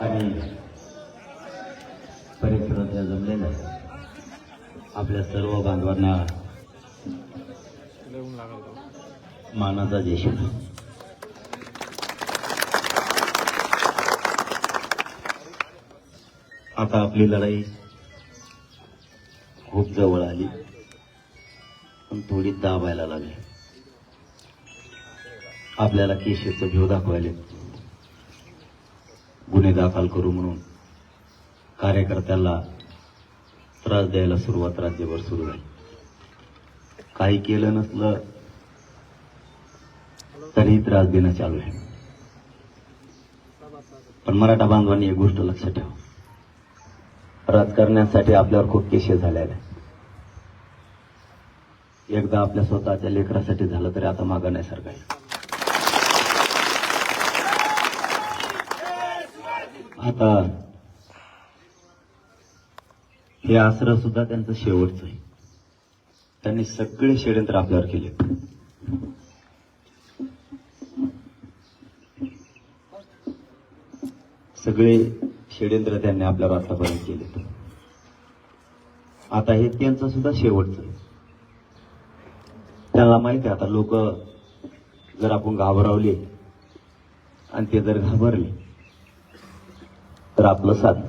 आणि परिसरात जमलेल्या आपल्या सर्व बांधवांना मानाचा देश आता आपली लढाई खूप जवळ आली पण थोडी दाबायला लागली. आपल्याला केशेचं घेऊ दाखवायला दाखल करू म्हणून कार्यकर्त्याला त्रास द्यायला सुरुवात राज्यभर सुरू झाली. काही केलं नसलं तरीही त्रास देणं चालू आहे. पण मराठा बांधवांनी एक गोष्ट लक्षात ठेवा. राजकारण्यासाठी आपल्यावर खूप केशे झालेले आहेत एकदा आपल्या स्वतःच्या लेकरासाठी झालं तरी आता मागं नाही आता हे आसरं सुद्धा त्यांचं शेवटचं आहे. त्यांनी सगळे षडयंत्र आपल्यावर केले. सगळे षडयंत्र त्यांनी आपल्यावर आतापर्यंत केले. आता हे त्यांचं सुद्धा शेवटचं आहे. त्यांना माहिती आहे आता लोक जर आपण घाबरावले आणि ते जर घाबरले तर आपलं साध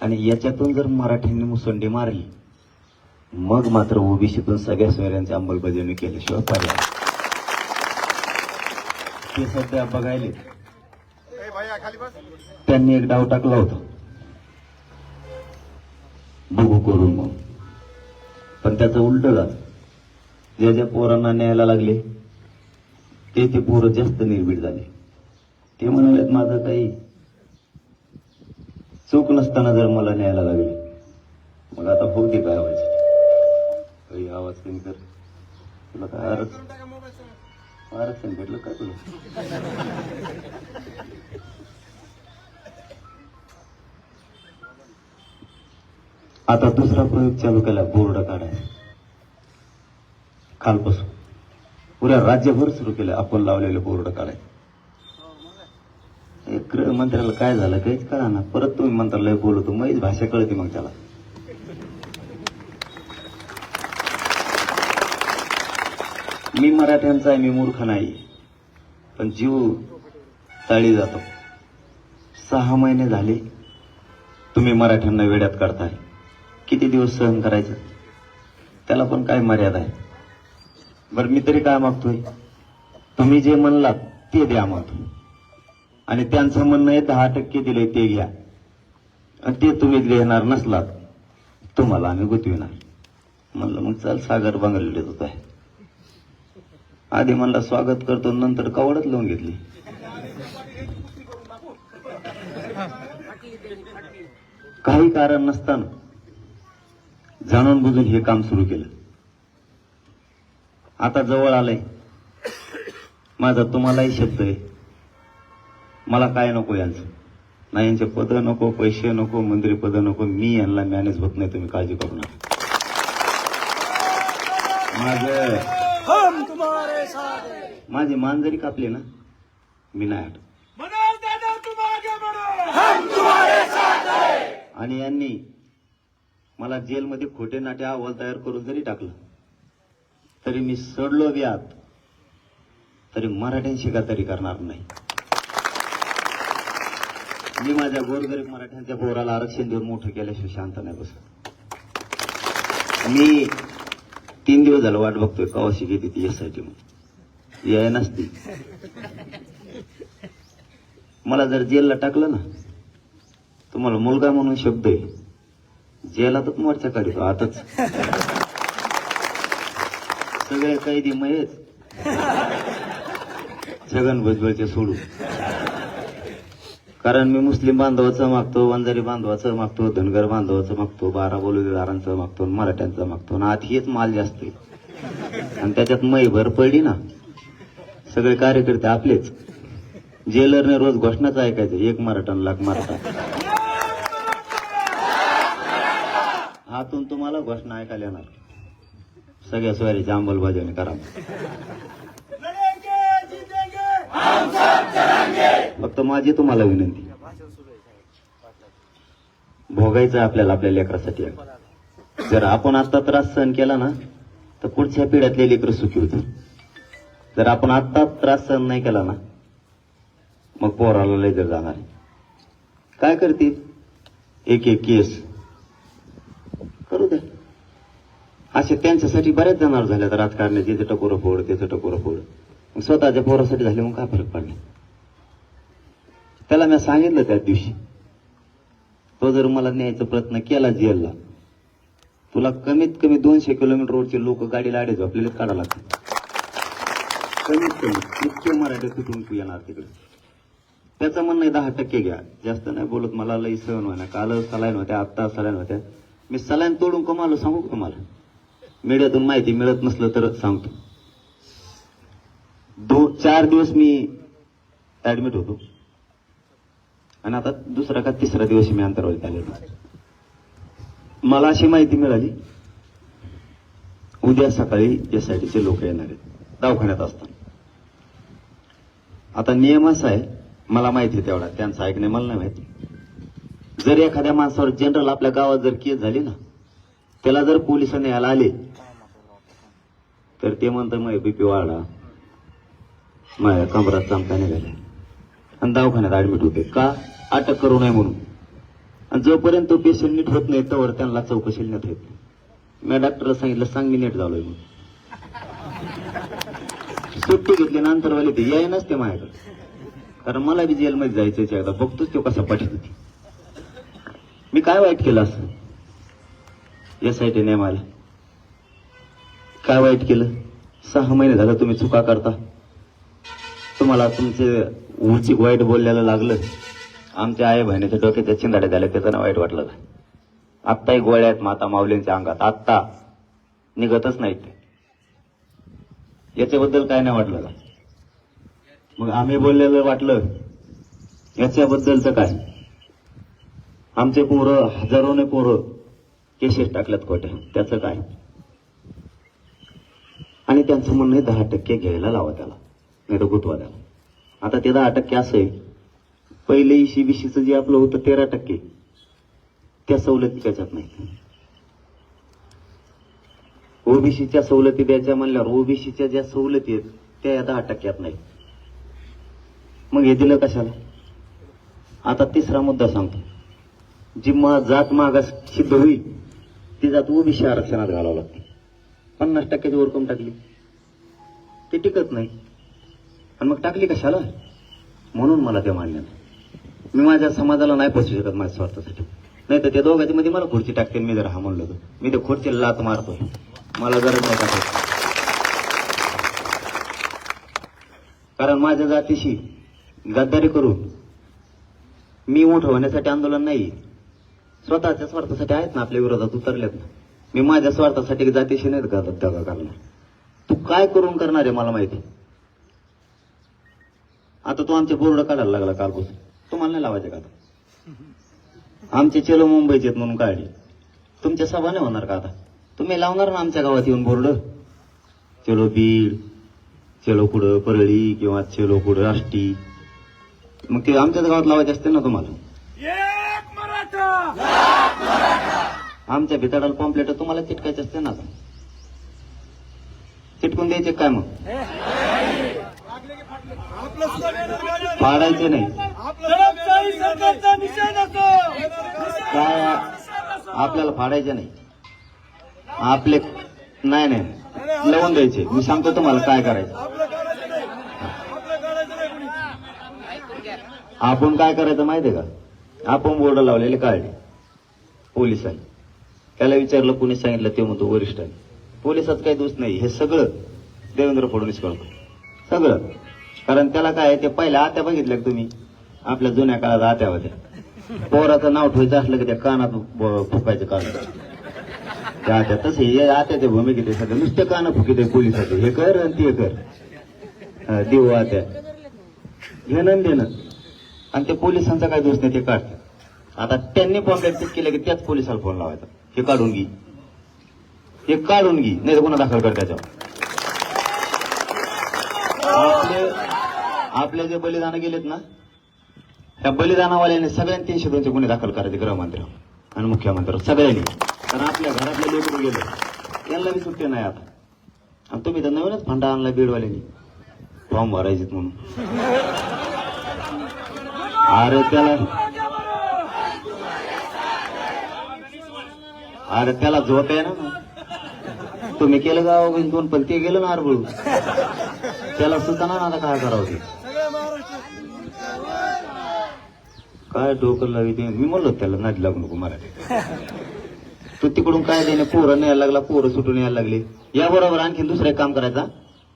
आणि याच्यातून जर मराठ्यांनी मुसंडी मारली मग मात्र ओबीसीतून सगळ्या सोयऱ्यांची अंमलबजावणी केल्याशिवाय पर्याय ते सध्या बघायले त्यांनी एक डाव टाकला होता. बघू करून मग. पण त्याचं उलट झालं. ज्या ज्या पोरांना न्यायला लागले ते ते पोरं जास्त निर्भीड झाले. ते म्हणाले माझं काही चूक नसताना जर मला न्यायला लागले मग आता होऊ दे काय व्हायचं काही आवाज कमी कर. तुला काय आरक्षण आरक्षण भेटलं काय तुला? आता दुसरा प्रयोग चालू केला बोर्ड काढायचा. कालपासून. पुऱ्या राज्यभर सुरू केलं आपण लावलेलं बोर्ड काढायचे. हे गृहमंत्र्याला काय झालं काहीच कळा ना परत तुम्ही मंत्रालय बोलवतो मग भाषा कळते मग त्याला. मी मराठ्यांचा आहे मी मूर्ख नाही पण जीव चाळी जातो. सहा महिने झाले तुम्ही मराठ्यांना वेड्यात काढताय. किती दिवस सहन करायचं? त्याला पण काय मर्यादा आहे? बरं मी तरी काय मागतोय? तुम्ही जे म्हणलात ते द्या मग आणि त्यांचं म्हणणं आहे दहा टक्के दिले ते घ्या. ते तुम्ही घेणार नसलात तुम्हाला आम्ही गुतविणार. म्हणलं मग चल सागर बांगरले होत. आहे आधी म्हणला स्वागत करतो नंतर कवडच लावून घेतली. काही कारण नसताना जाणून बुजून हे काम सुरू केलं. आता जवळ आलंय. माझा तुम्हालाही शब्द आहे. मला काय नको यांचं? नाही यांचे पद नको पैसे नको मंत्री पद नको मी यांना मॅनेज होत नाही तुम्ही काळजी करू नका. माझ हम तुम्हारे साथ माझी मान जरी कापली ना मी नाही आणि यांनी मला जेलमध्ये खोटे नाटे अहवाल तयार करून जरी टाकलं तरी मी सडलो आत तरी मराठ्यांशी का तरी करणार नाही. मी माझ्या गोरगरीब मराठ्यांच्या पोराला आरक्षण देऊन मोठं केल्याशिवाय शांत नाही बस मी तीन दिवस झालं वाट बघतोय कवाशी घेते ती एस आय टी म्हणून. याय नसती. मला जर जेलला टाकलं ना तुम्हाला मुलगा म्हणून शब्द आहे. जेलातच मोर्चा काढतो आताच. सगळे कैदी मयच छगन भुजबळचे सोडू कारण मी मुस्लिम बांधवाचं मागतो वंजारी बांधवाचं मागतो धनगर बांधवाचं मागतो बारा बोलवीदारांचं मागतो मराठ्यांचं मागतो. आणि आत हेच माल जास्त आहे. आणि त्याच्यात मै भर पडली ना सगळे कार्यकर्ते आपलेच. जेलरने रोज घोषणाच ऐकायचं एक मराठा लाख मराठा. हातून तुम्हाला घोषणा ऐकायला येणार. सगळ्या स्वारीची अंमलबजावणी करा. फक्त माझी तुम्हाला विनंती. भोगायचं आपल्याला आपल्या लेकरासाठी जर आपण आता त्रास सहन केला ना तर पुढच्या पिढ्यातले लेकरं सुखी होतील. जर आपण आत्ता त्रास सहन नाही केला ना मग पोराला लय जर जाणार आहे. काय करतील एक एक केस. करू द्या. असे त्यांच्यासाठी बऱ्याच जणांवर झाल्यात राजकारण्याचे इथे टकोरं फोड त्याचं टकोरं फोड. स्वतःच्या पोरासाठी झाले मग काय फरक पडला त्याला मी सांगितलं त्या दिवशी तो जर मला न्यायचा प्रयत्न केला जेलला तुला कमीत कमी दोनशे किलोमीटर लोक गाडीला आडे झोपलेले काढा लागतील. कमीत कमी इतके मराठी कुठून तू येणार तिकडे? त्याचं म्हणणं आहे दहा टक्के घ्या. जास्त नाही बोलत मला लई सहन व्हायना काल सलाईन होत्या आत्ता सलाईन होत्या. मी सलाईन तोडून कमालो सांगू का तुम्हाला? मीडियातून माहिती मिळत नसलं तर सांगतो. दो चार दिवस मी ऍडमिट होतो. आणि आता दुसरा का तिसरा दिवशी मी अंतरावलीत आलेलो मला अशी माहिती मिळाली उद्या सकाळी एस आय टीचे लोक येणार आहेत दवाखान्यात असताना. आता नियम असा आहे मला माहिती आहे तेवढा त्यांचं ऐकणे मला नाही माहिती. जर एखाद्या माणसावर जनरल आपल्या गावात जर केस झाली ना त्याला जर पोलिसांनी यायला आले तर ते म्हणतं मग बीपी वाढा माझ्या कमरात चमका निघाल्या. आणि दवाखान्यात ऍडमिट होते. का? अटक करू नये म्हणून. आणि जोपर्यंत तो पेशंट नीट होत नाही तोवर त्यांना चौकशी नेत येत मी डॉक्टरला सांगितलं सांग मी नीट झालोय म्हणून. सुट्टी घेतली नंतर वाले ते याय नसते माझ्याकडे. कारण मला बी जेलमध्ये जायचं एकदा. बघतोच तो कसा पाठीत होती. मी काय वाईट केलं असं? एस आय टी नेमाला काय वाईट केलं? सहा महिने झालं तुम्ही चुका करता. तुम्हाला तुमचे उंची वाईट बोलल्याला लागलं. आमच्या आई बहिणीच्या डोक्याच्या चिंदाड्या झाल्या त्याचं ना वाईट वाटलं. आत्ता आत्ताही गोळ्या आहेत माता माऊलींच्या अंगात. आत्ता. निघतच नाहीत ते. याच्याबद्दल काय नाही वाटलं का? मग आम्ही बोललेलं वाटलं याच्याबद्दलचं काय? आमचे पोरं हजारोने पोरं केसेस टाकल्यात खोट्या. त्याचं काय? आणि त्यांचं म्हणणं आहे दहा टक्के घ्यायला लावा त्याला. नाही तर गुतवा त्याला. आता ते दहा टक्के असं आहे. पहिले इशी बिशीचं जे आपलं होतं तेरा टक्के. त्या सवलती त्याच्यात नाही. ओबीसीच्या सवलती द्यायच्या म्हणल्यावर ओबीसीच्या ज्या सवलती आहेत त्या या दहा टक्क्यात नाही. मग हे दिलं कशाला? आता तिसरा मुद्दा सांगतो. जी मा जात मागास सिद्ध होईल ती जात ओबीसी आरक्षणात घालावं लागते. पन्नास टक्क्याची वरकम टाकली? ते टिकत नाही. आणि मग टाकली कशाला? म्हणून मला ते मान्य नाही. मी माझ्या समाजाला नाही पोचू शकत माझ्या स्वार्थासाठी. नाही तर त्या दोघांच्या मध्ये मला खुर्ची टाकते मी जर हा म्हणलो तर मी ते खुर्चीला लात मारतोय. मला गरज नाही टाकायची. कारण माझ्या जातीशी गद्दारी करून मी मोठं होण्यासाठी आंदोलन नाही. स्वतःच्या स्वार्थासाठी आहेत ना आपल्या विरोधात उतरलेत ना. मी माझ्या स्वार्थासाठी जातीशी नाहीत का करणार? तू काय करून करणार आहे मला माहिती? आता तू आमचे बोर्ड काढायला लागला कालपासून. तुम्हाला नाही लावायचे का आता? आमचे चेलो मुंबईचे आहेत म्हणून काढले. तुमच्या सभा नाही होणार का आता? तुम्ही लावणार ना आमच्या गावात येऊन बोर्ड? चेलो बीड चेलो कुठं परळी किंवा चेलो कुठं आष्टी. मग ते आमच्याच गावात लावायचे असते ना तुम्हाला? एक मराठा! आमच्या भिताडाला पॉम्पलेट तुम्हाला चिटकायचे असते ना आता. चिटकून द्यायचे काय मग? फाडायचे नाही. काय आपल्याला फाडायचे नाही. आपले नाही नाही. लावून द्यायचे मी सांगतो तुम्हाला काय करायचं. आपण काय करायचं माहितीये का? आपण बोर्ड लावलेले काढले. पोलिसांनी. त्याला विचारलं कोणी सांगितलं? ते म्हणतो वरिष्ठांनी. पोलिसात काही दोष नाही. हे सगळं देवेंद्र फडणवीस करतो. सगळं. कारण त्याला काय आहे, ते पहिल्या आत्या बघितल्या तुम्ही? आपल्या जुन्या काळात आत्या होत्या. पोराचं नाव ठेवायचं असलं की त्या कानात फुकायचं कान. त्या आत्या तसे हे आत्याच्या भूमिकेत सगळं नुसतं कानं फुकित आहे पोलिसाचे. हे कर आणि ते कर. देऊ आत्या. घेणं देणं आणि ते पोलिसांचा काय दोष नाही ते काढतात आता त्यांनी पॉम्पलेट चेक केलं की त्याच पोलिसाला फोन लावायचा. हे काढून घे. हे काढून घे. नाही तर गुन्हा दाखल कर त्याच्यावर. आपले आपले जे बलिदान गेलेत ना त्या बलिदानावाल्याने सगळ्यांनी तीनशे दोनशे गुन्हे दाखल करायचे गृहमंत्री आणि मुख्यमंत्री सगळ्यांनी. कारण आपल्या घरातले लेकरू गेले? यांना बी सुट्टी नाही आता. आणि तुम्ही तर नवीनच फंडा आणला बीडवाल्यांनी. फॉर्म भरायचे म्हणून. अरे त्याला अरे त्याला झोप आहे ना. तुम्ही केलं गाव दोन पण ते गेलं ना आरबळू. त्याला सुद्धा ना आता काय करावं ते काय डोकं लावी ते मी म्हणलो त्याला नादी लागू नको मराठी तू तिकडून काय देणे? पोरं न्यायला लागला पोरं सुटून यायला लागले. याबरोबर आणखी दुसरं एक काम करायचा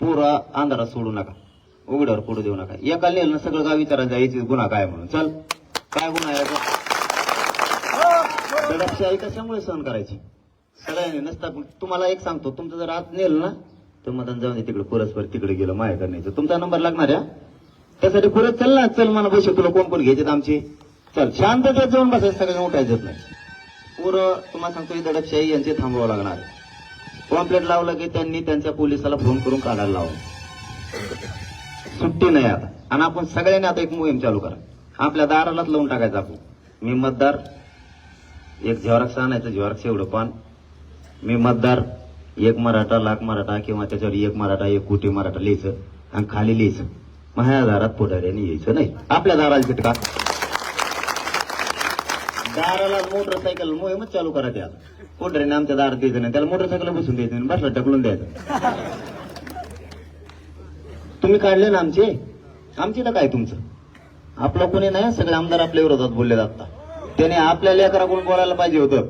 पोरं अंधारात सोडू नका. उघड्यावर पडू देऊ नका. एका नेलं ना सगळं गाव विचारायचं याची गुन्हा काय म्हणून. चल. काय गुन्हा याचा? दडपशाही कशामुळे सहन करायची? सगळ्यांनी नसता तुम्हाला एक सांगतो तुमचं जर आत नेलं ना तर मग जाऊन दे तिकडे. परस्पर तिकडे गेलं माया करण्याचं. तुमचा नंबर लागणार आहे त्यासाठी परत चल ना. चल मला पैसे तुला कोण कोण घ्यायचे आमचे? चल शांततेत जाऊन बसायचं सगळ्यांना उठायचं नाही. पुरं तुम्हाला सांगतो ही दडपशाही यांचे थांबवावं लागणार कॉम्प्लेट लावलं की त्यांनी त्यांच्या पोलिसाला फोन करून काढायला लावलं. सुट्टी नाही आता. आणि आपण सगळ्यांनी आता एक मोहीम चालू करा. आपल्या दारालाच लावून टाकायचं आपण. मी मतदार एक झेरॉक्स आणायचं झेरॉक्स एवढं पान मी मतदार एक मराठा लाख मराठा किंवा त्याच्यावर एक मराठा एक कोटी मराठा लिहायचं आणि खाली लिहायचं. माझ्या दारात पुढाऱ्याने यायचं नाही. आपल्या दाराला चिटका दाराला मोटरसायकल मोहीमच चालू करा त्या पुढाऱ्याने आमच्या दारात द्यायचं नाही त्याला मोटरसायकल बसून द्यायचं नाही बसला ढकलून द्यायचं. तुम्ही काढले ना आमचे? आमचे तर काय तुमचं? आपलं कोणी नाही सगळे आमदार आपल्या विरोधात बोलले जातात त्याने आपल्या लेकराकडून बोलायला पाहिजे होतं.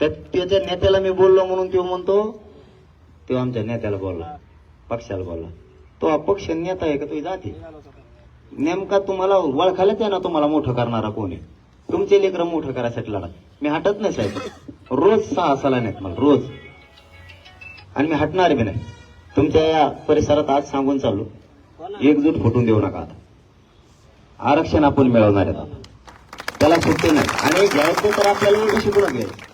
त्याच्या नेत्याला मी बोललो म्हणून तो म्हणतो तो आमच्या नेत्याला बोलला पक्षाला बोलला. तो अपक्ष नेता आहे का? तो जाते. नेमका तुम्हाला ओळखायलाच आहे ना तुम्हाला मोठं करणारा कोण आहे? तुमचे लेकरं मोठं करायसाठी लढा मी हटत नाही साहेब. रोज सहा साला नाहीत मला रोज. आणि मी हटणार बी नाही. तुमच्या या परिसरात आज सांगून चालू एकजूट फुटून देऊ नका आता. आरक्षण आपण मिळवणार आहेत आता. त्याला सुट्टी नाही. आणि घ्यायचं तर आपल्याला एवढं शिकून घ्यायचं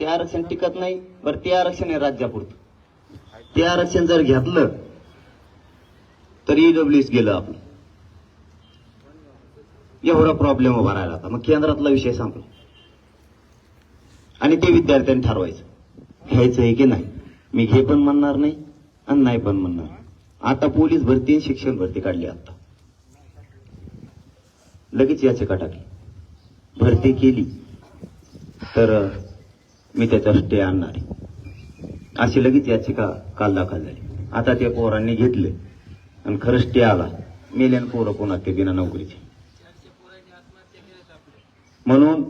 ते आरक्षण टिकत नाही बरं ते आरक्षण आहे राज्यापुरतं. ते आरक्षण जर घेतलं तर ईडब्ल्यूएस गेलं आपलं एवढा प्रॉब्लेम उभा राहिला आता मग केंद्रातला विषय संपला. आणि ते विद्यार्थ्यांनी ठरवायचं. घ्यायचं आहे की नाही? मी घे पण म्हणणार नाही आणि नाही पण म्हणणार. आता पोलीस भरती आणि शिक्षण भरती काढली आता. लगेच याचिका टाकली. भरती केली. तर मी त्याच्यावर स्टे आणणार आहे. अशी लगेच याचिका काल दाखल झाली. आता त्या पोरांनी घेतले. आणि खरं स्टे आला. मेल्यान पोरं कोणा ते बिना नोकरीचे. म्हणून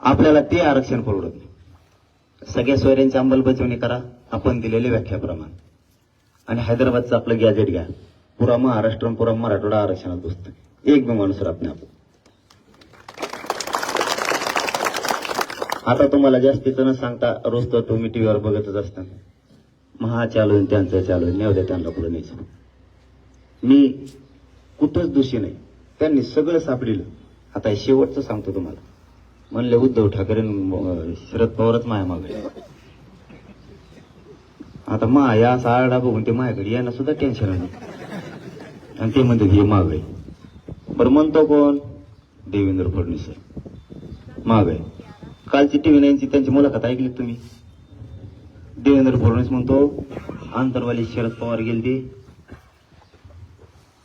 आपल्याला ते आरक्षण परवडत नाही. सगळ्या सोयऱ्यांची अंमलबजावणी करा. आपण दिलेल्या व्याख्याप्रमाणे. आणि हैदराबादचं आपलं गॅजेट घ्या. पुरा महाराष्ट्र पुरा मराठवाडा आरक्षणात बसतं एक बी माणूस राहत नाही आपण. आता तुम्हाला जास्तीचं न सांगता रोज तर तुम्ही टीव्हीवर बघतच असता महा चालू त्यांचं चालू नेवद्या त्यांना पुढे न्यायचं मी कुठंच दोषी नाही. त्यांनी सगळं सापडिलं. आता हे शेवटचं सांगतो तुम्हाला. म्हणले उद्धव ठाकरे शरद पवारच माया मागे आता मा या असा आरडा बघून ते माझ्याकडे यांना सुद्धा टेन्शन आलं आणि ते म्हणते हे मागे बरं म्हणतो कोण? देवेंद्र फडणवीस मागे कालची टीव्ही नाईनची त्यांची मुलाखत ऐकली तुम्ही? देवेंद्र फडणवीस म्हणतो आंतरवाली शरद पवार गेलते.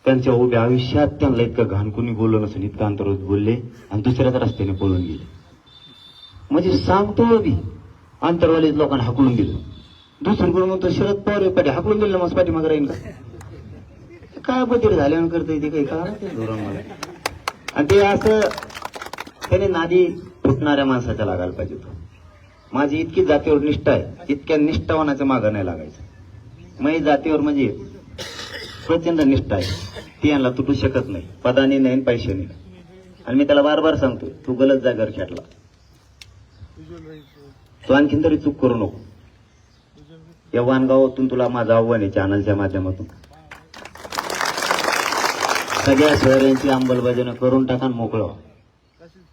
त्यांच्या उभ्या आयुष्यात त्यांना इतकं घाण कुणी बोललं नसेल इतकं अंतर्गत बोलले आणि दुसऱ्याच रस्त्याने पळून गेले. म्हणजे सांगतो बी आंतरवालीत लोकांना हाकलून दिलं. दुसरीकडून म्हणतो शरद पवार पाठी हाकलून दिलं मग राहील का? काय बदल झाल्यानं करता ते काही काय धोरण मला? आणि ते असं त्याने नादी फुटणाऱ्या माणसाच्या लागायला पाहिजे तो माझी इतकी जातीवर निष्ठा आहे इतक्या निष्ठावानाच्या मागं नाही लागायचं. मग जातीवर म्हणजे प्रचंड निष्ठा आहे. ती यांना तुटू शकत नाही. पदाने नाही पैशाने नाही. आणि मी त्याला बार बार सांगतो तू गलत जा घर खेळला तू आणखीन तरी चूक करू नको. या वानगावातून तुला माझं आव्हान आहे चॅनलच्या माध्यमातून. सगळ्या शहरांची अंमलबजावणी करून टाका आणि मोकळं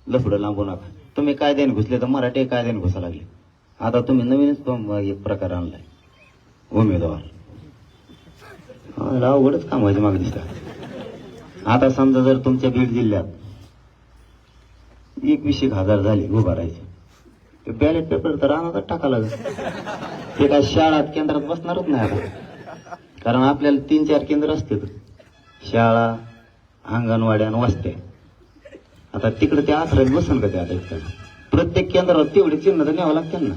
लफडं लांबू नका. तुम्ही कायद्याने घुसले तर मराठी कायद्याने घुसा लागले. आता तुम्ही नवीनच एक प्रकार आणलाय. उमेदवार. मला अवघडच काम व्हायचं मागे दिसतं आता समजा जर तुमच्या बीड जिल्ह्यात एकवीस एक हजार झाले उभारायचे ते बॅलेट पेपर तर रानातच टाका लागत ते काय शाळात केंद्रात बसणारच नाही आता. कारण आपल्याला तीन चार केंद्र असते शाळा अंगणवाड्या आणि वस्त्या. आता तिकडे ते आसऱ्यात बसन का ते आता इतकं प्रत्येक केंद्रावर तेवढे चिन्ह तर न्यावं लागते ना.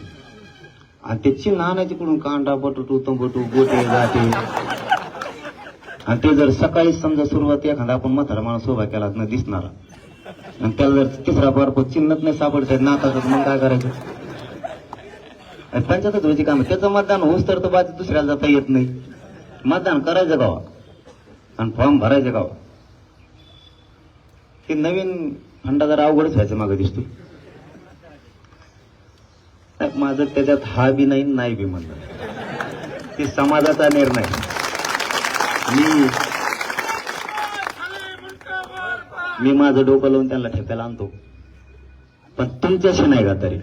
आणि ते चिन्ह आणायचे कुठून? कांडा बटू तंबटू गोटे गाटे आणि ते जर सकाळी समजा सुरुवात एखादा आपण म्हातारा माणूस उभा केला न दिसणार. आणि त्याला जर तिसरा बारको चिन्हत नाही सापडत नाताच मग काय करायचं? आणि पंचायत व्हायची काम त्याचं मतदान होऊस तर तो बाजू दुसऱ्याला जाता येत नाही. मतदान करायचं गावा. आणि फॉर्म भरायचं गावा. ते नवीन फंडा जरा अवघडच व्हायचं मागं दिसतो माझं त्याच्यात हा बी नाही नाही बी म्हणलं ते समाजाचा निर्णय. मी मी माझं डोकं लावून त्यांना ठेकायला आणतो. पण तुमच्याशी नाही का तरी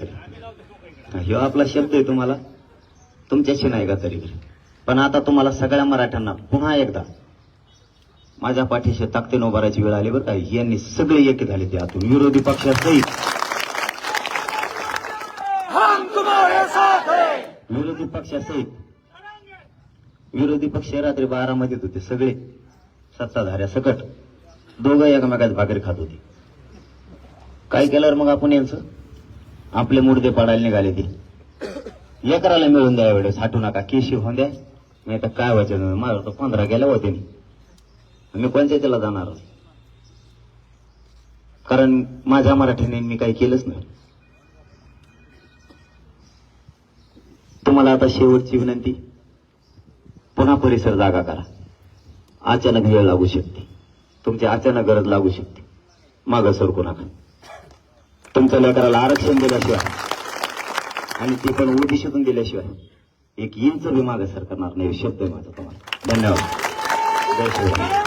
ह्यो आपला शब्द आहे तुम्हाला. तुमच्याशी नाही का तरी पण आता तुम्हाला सगळ्या मराठ्यांना पुन्हा एकदा माझ्या पाठीशी ताकदीनं उभारायची वेळ आली बरं का? यांनी सगळे एक झाले ते आतून. विरोधी पक्षासहित. हम तुम्हारे साथ विरोधी पक्षासहित. विरोधी पक्ष रात्री बारा मध्ये होते सगळे. सत्ताधाऱ्या सकट. दोघं एकमेकात भाकरी खात होते. काय केल्यावर मग आपण यांचं? आपले मुर्दे पाडायला निघाले ते. लेकराला मिळून द्या वेळेस हाटू नका केशी होऊन द्या. नाही तर काय व्हायचं माझं तर पंधरा गेल्या होते मी पंचायतीला जाणार कारण माझ्या मराठीने मी काही केलंच नाही. तुम्हाला आता शेवटची विनंती. पुन्हा परिसर जागा करा. अचानक वेळ लागू शकते. तुमची अचानक गरज लागू शकते. मागं सरकू नका. तुमच्या लेकराला आरक्षण दिल्याशिवाय आणि ते पण ओबीसीतून दिल्याशिवाय एक इंच बी मागं सरकणार नाही शब्द आहे माझा तुम्हाला. धन्यवाद. जय श्री